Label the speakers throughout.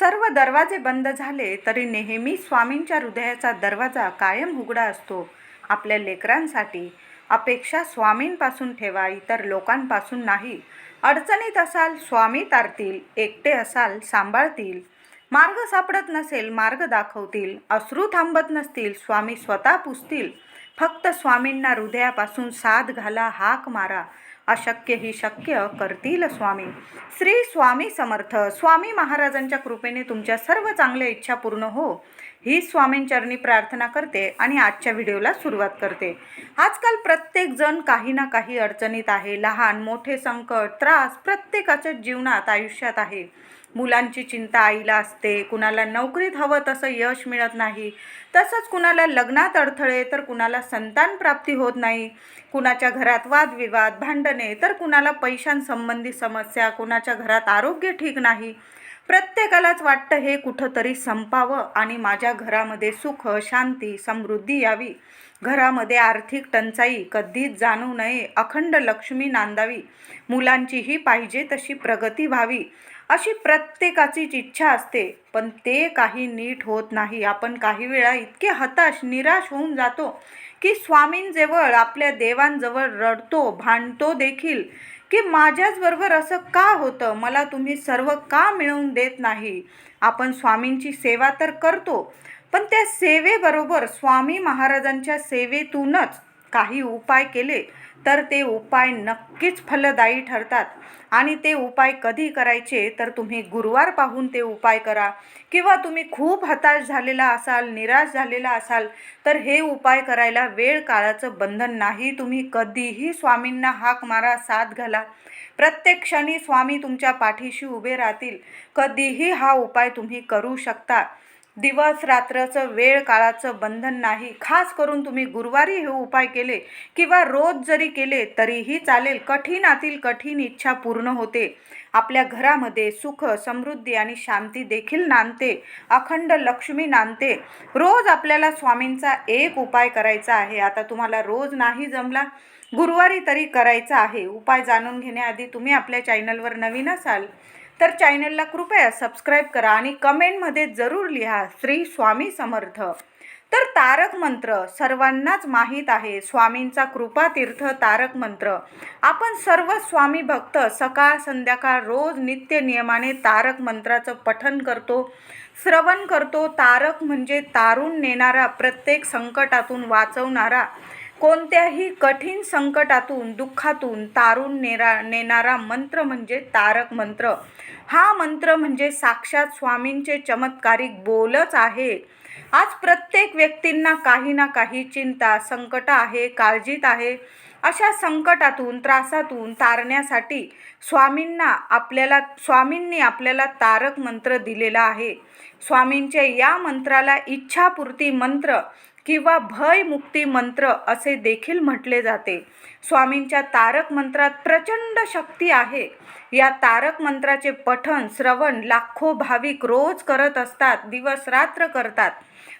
Speaker 1: सर्व दरवाजे बंद झाले तरी नेहमी स्वामींच्या हृदयाचा दरवाजा कायम उघडा असतो. आपल्या लेकरांसाठी अपेक्षा स्वामींपासून ठेवा इतर लोकांपासून नाही. अडचणीत असाल स्वामी तारतील एकटे असाल सांभाळतील. मार्ग सापडत नसेल मार्ग दाखवतील. अश्रू थांबत नसतील स्वामी स्वतः पुसतील. फक्त स्वामींना हृदयापासून साथ घाला हाक मारा. अशक्य ही शक्य करतील स्वामी. श्री स्वामी समर्थ. स्वामी महाराजांच्या कृपेने तुमच्या सर्व चांगल्या इच्छा पूर्ण हो. ही स्वामींचरणी प्रार्थना करते आणि आजच्या व्हिडिओला सुरुवात करते. आजकाल प्रत्येक जण काही ना काही अडचणीत आहे. लहान मोठे संकट त्रास प्रत्येकाच्या जीवनात आयुष्यात आहे. मुलांची चिंता आईला असते कुणाला नोकरीत हवं तसं यश मिळत नाही तसंच कुणाला लग्नात अडथळे तर कुणाला संतान प्राप्ती होत नाही कुणाच्या घरात वादविवाद भांडणे तर कुणाला पैशांसंबंधी समस्या कुणाच्या घरात आरोग्य ठीक नाही. प्रत्येकालाच वाटतं हे कुठंतरी संपावं आणि माझ्या घरामध्ये सुख शांती समृद्धी यावी. घरामध्ये आर्थिक टंचाई कधीच जाणू नये अखंड लक्ष्मी नांदावी. मुलांचीही पाहिजे तशी प्रगती व्हावी. अशी प्रत्येकाचीच इच्छा असते. पण ते काही नीट होत नाही. आपण काही वेळा इतके हताश निराश होऊन जातो की स्वामींजवळ आपल्या देवांजवळ रडतो भांडतो देखील की माझ्याचबरोबर असं का होतं? मला तुम्ही सर्व का मिळवून देत नाही? आपण स्वामींची सेवा तर करतो पण त्या सेवेबरोबर स्वामी महाराजांच्या सेवेतूनच काही उपाय केले तर ते उपाय नक्कीच फलदायी ठरतात. आणि ते उपाय कधी करायचे तर तुम्ही गुरुवार पाहून ते उपाय करा. किंवा तुम्ही खूप हताश झालेला असाल निराश झालेला असाल तर हे उपाय करायला वेळ काळाचं बंधन नाही. तुम्ही कधीही स्वामींना हाक मारा साथ घाला. प्रत्येक क्षणी स्वामी तुमच्या पाठीशी उभे राहतील. कधीही हा उपाय तुम्ही करू शकता. दिवस रात्रचं वेळ काळाचं बंधन नाही. खास करून तुम्ही गुरुवारी हे उपाय केले किंवा रोज जरी केले तरीही चालेल. कठीणातील कठीण इच्छा पूर्ण होते. आपल्या घरामध्ये सुख समृद्धी आणि शांती देखील नांदते. अखंड लक्ष्मी नांदते. रोज आपल्याला स्वामींचा एक उपाय करायचा आहे. आता तुम्हाला रोज नाही जमला गुरुवारी तरी करायचा आहे. उपाय जाणून घेण्याआधी तुम्ही आपल्या चॅनलवर नवीन असाल तर चॅनलला कृपया सबस्क्राईब करा आणि कमेंटमध्ये जरूर लिहा श्री स्वामी समर्थ. तर तारक मंत्र सर्वांनाच माहीत आहे. स्वामींचा कृपातीर्थ तारक मंत्र. आपण सर्व स्वामी भक्त सकाळ संध्याकाळ रोज नित्य नियमाने तारक मंत्राचं पठन करतो श्रवण करतो. तारक म्हणजे तारून नेणारा प्रत्येक संकटातून वाचवणारा कोणत्याही कठीण संकटातून दुःखातून तारून नेरा नेणारा मंत्र म्हणजे तारक मंत्र. हा मंत्र म्हणजे साक्षात स्वामींचे चमत्कारिक बोलच आहे. आज प्रत्येक व्यक्तींना काही ना काही चिंता संकट आहे काळजीत आहे. अशा संकटातून त्रासातून तारण्यासाठी स्वामींना आपल्याला स्वामींनी आपल्याला तारक मंत्र दिलेला आहे. स्वामींच्या या मंत्राला इच्छापूर्ती मंत्र किंवा भय मुक्ती मंत्र असे देखील म्हटले जाते. स्वामींच्या तारक मंत्रात प्रचंड शक्ती आहे. या तारक मंत्राचे पठण श्रवण लाखो भाविक रोज करत असतात दिवस रात्र करतात.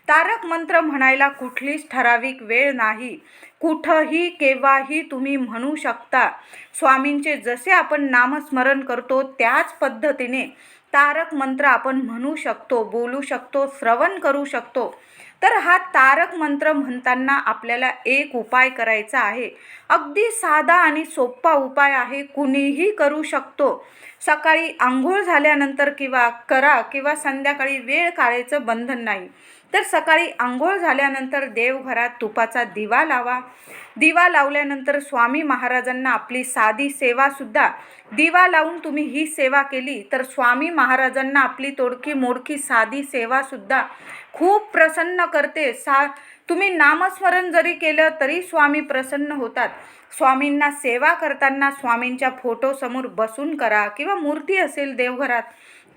Speaker 1: तारक मंत्र म्हणायला कुठलीच ठराविक वेळ नाही. कुठंही केव्हाही तुम्ही म्हणू शकता. स्वामींचे जसे आपण नामस्मरण करतो त्याच पद्धतीने तारक मंत्र आपण म्हणू शकतो बोलू शकतो श्रवण करू शकतो. तर हा तारक मंत्र म्हणताना आपल्याला एक उपाय करायचा आहे. अगदी साधा आणि सोपा उपाय आहे कुणीही करू शकतो. सकाळी आंघोळ झाल्यानंतर किंवा करा किंवा संध्याकाळी वेळ काढायचं बंधन नाही. तर सकाळी आंघोळ झाल्यानंतर देवघरात तुपाचा दिवा लावा. दिवा लावल्यानंतर स्वामी महाराजांना आपली साधी सेवासुद्धा दिवा लावून तुम्ही ही सेवा केली तर स्वामी महाराजांना आपली तोडकी मोडकी साधी सेवासुद्धा खूप प्रसन्न करते. सा तुम्ही नामस्मरण जरी केलं तरी स्वामी प्रसन्न होतात. स्वामींना सेवा करताना स्वामींच्या फोटोसमोर बसून करा किंवा मूर्ती असेल देवघरात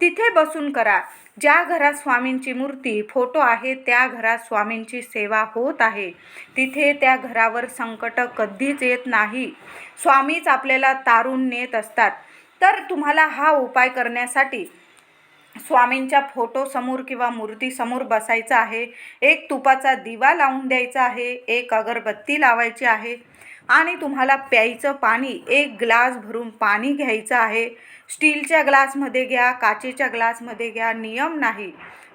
Speaker 1: तिथे बसून करा. ज्या घरात स्वामींची मूर्ती फोटो आहे त्या घरात स्वामींची सेवा होत आहे. तिथे त्या घरावर संकट कधीच येत नाही. स्वामीच आपल्याला तारून नेत असतात. तर तुम्हाला हा उपाय करण्यासाठी स्वामींच्या फोटोसमोर किंवा मूर्तीसमोर बसायचं आहे. एक तुपाचा दिवा लावून द्यायचा आहे. एक अगरबत्ती लावायची आहे. आणि तुम्हाला प्यायचं पाणी एक ग्लास भरून पाणी घ्यायचं आहे. स्टीलच्या ग्लासमध्ये घ्या काचेच्या ग्लासमध्ये घ्या नियम नाही.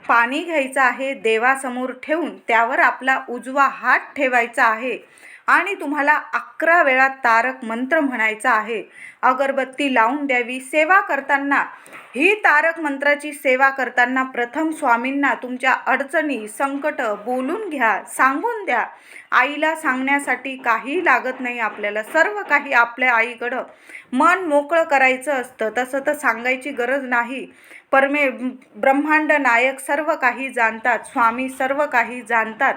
Speaker 1: पाणी घ्यायचं आहे देवासमोर ठेवून त्यावर आपला उजवा हात ठेवायचा आहे. आणि तुम्हाला अकरा वेळा तारक मंत्र म्हणायचा आहे. अगरबत्ती लावून द्यावी सेवा करताना ही तारक मंत्राची सेवा करताना प्रथम स्वामींना तुमच्या अडचणी संकट बोलून घ्या सांगून द्या. आईला सांगण्यासाठी काही लागत नाही आपल्याला. सर्व काही आपल्या आईकडं. मन मोकळं करायचं असतं. तसं तर सांगायची गरज नाही. परमे ब्रह्मांड नायक सर्व काही जाणतात. स्वामी सर्व काही जाणतात.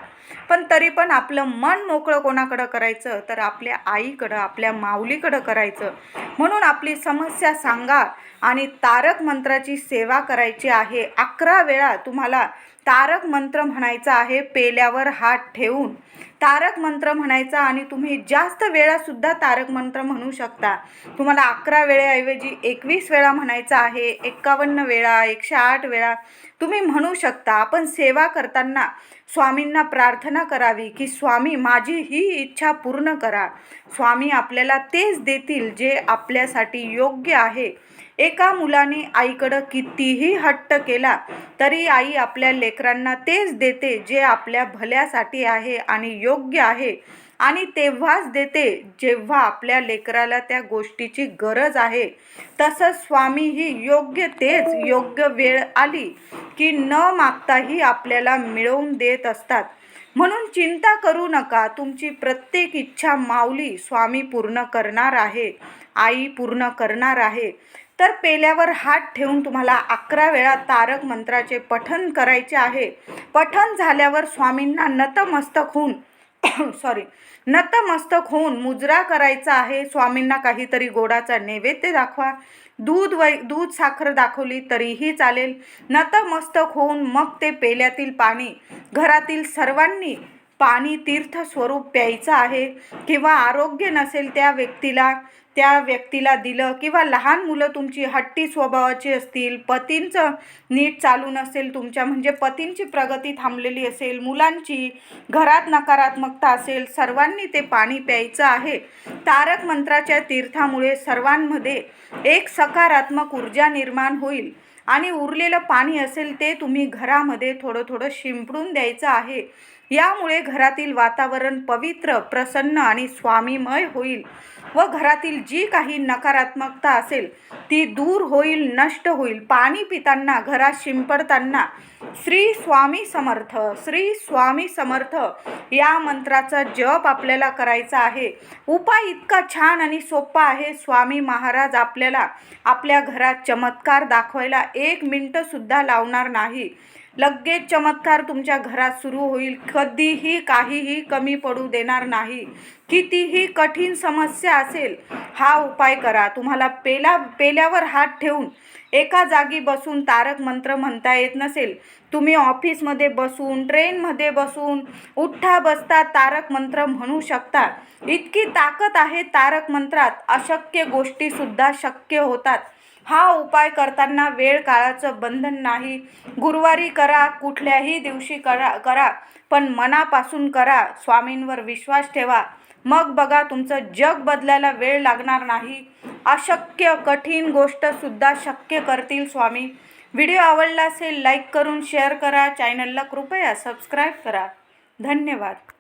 Speaker 1: पण तरी पण आपलं मन मोकळं कोणाकडं करायचं? तर आपल्या आईकडं आपल्या माऊलीकडं करायचं. म्हणून आपली समस्या सांगा आणि तारक मंत्राची सेवा करायची आहे. अकरा वेळा तुम्हाला तारक मंत्र म्हणायचा आहे. पेल्यावर हात ठेवून. तारक मंत्र म्हणायचा आणि तुम्ही जास्त वेळासुद्धा तारक मंत्र म्हणू शकता. तुम्हाला अकरा वेळेऐवजी एकवीस वेळा म्हणायचा आहे एक्कावन्न वेळा एकशे आठ वेळा तुम्ही म्हणू शकता. आपण सेवा करताना स्वामींना प्रार्थना करावी की स्वामी माझी ही इच्छा पूर्ण करा. स्वामी आपल्याला तेच देतील जे आपल्यासाठी योग्य आहे. एका मुलाने आईकडं कितीही हट्ट केला तरी आई आपल्या लेकरांना तेच देते जे आपल्या भल्यासाठी आहे आणि योग्य योग्य आहे. आणि तेव्हाच देते जेव्हा आपल्या लेकराला त्या गोष्टीची गरज आहे. तसंच स्वामी ही योग्य तेच योग्य वेळ आली की न मागताही आपल्याला मिळवून देत असतात. म्हणून चिंता करू नका तुमची प्रत्येक इच्छा माऊली स्वामी पूर्ण करणार आहे आई पूर्ण करणार आहे. तर पेल्यावर हात ठेवून तुम्हाला अकरा वेळा तारक मंत्राचे पठन करायचे आहे. पठन झाल्यावर स्वामींना नतमस्तक होऊन सॉरी नतमस्तक होऊन मुजरा करायचा आहे. स्वामींना काहीतरी गोडाचा नैवेद्य दाखवा. दूध वै दूध साखर दाखवली तरीही चालेल. नतमस्तक होऊन मग ते पेल्यातील पाणी घरातील सर्वांनी पाणी तीर्थ स्वरूप प्यायचं आहे. किंवा आरोग्य नसेल त्या व्यक्तीला त्या व्यक्तीला दिलं किंवा लहान मुलं तुमची हट्टी स्वभावाची असतील पतींचं नीट चालू नसेल तुमच्या म्हणजे पतींची प्रगती थांबलेली असेल मुलांची घरात नकारात्मकता असेल सर्वांनी ते पाणी प्यायचं आहे. तारक मंत्राच्या तीर्थामुळे सर्वांमध्ये एक सकारात्मक ऊर्जा निर्माण होईल. आणि उरलेलं पाणी असेल ते तुम्ही घरामध्ये थोडं थोडं शिंपडून द्यायचं आहे. यामुळे घरातील वातावरण पवित्र प्रसन्न आणि स्वामीमय होईल. व घरातील जी काही नकारात्मकता असेल ती दूर होईल नष्ट होईल. पाणी पिताना घरात शिंपडताना श्री स्वामी समर्थ श्री स्वामी समर्थ या मंत्राचा जप आपल्याला करायचा आहे. उपाय इतका छान आणि सोपा आहे. स्वामी महाराज आपल्याला आपल्या घरात चमत्कार दाखवायला एक मिनटंसुद्धा लावणार नाही. लगेच चमत्कार तुमच्या घरात सुरू होईल. कधीही काहीही कमी पडू देणार नाही. कितीही कठीण समस्या असेल हा उपाय करा. तुम्हाला पेला पेल्यावर हात ठेवून एका जागी बसून तारक मंत्र म्हणता येत नसेल तुम्ही ऑफिसमध्ये बसून ट्रेनमध्ये बसून उठ्ठा बसता तारक मंत्र म्हणू शकता. इतकी ताकद आहे तारक मंत्रात अशक्य गोष्टीसुद्धा शक्य होतात. हा उपाय करताना वेळ काळाचं बंधन नाही. गुरुवारी करा कुठल्याही दिवशी करा करा पण मनापासून करा. स्वामींवर विश्वास ठेवा. मग बघा तुमचं जग बदलायला वेळ लागणार नाही. अशक्य कठीण गोष्टसुद्धा शक्य करतील स्वामी. व्हिडिओ आवडला असेल लाईक करून शेअर करा. चॅनलला कृपया सबस्क्राईब करा. धन्यवाद.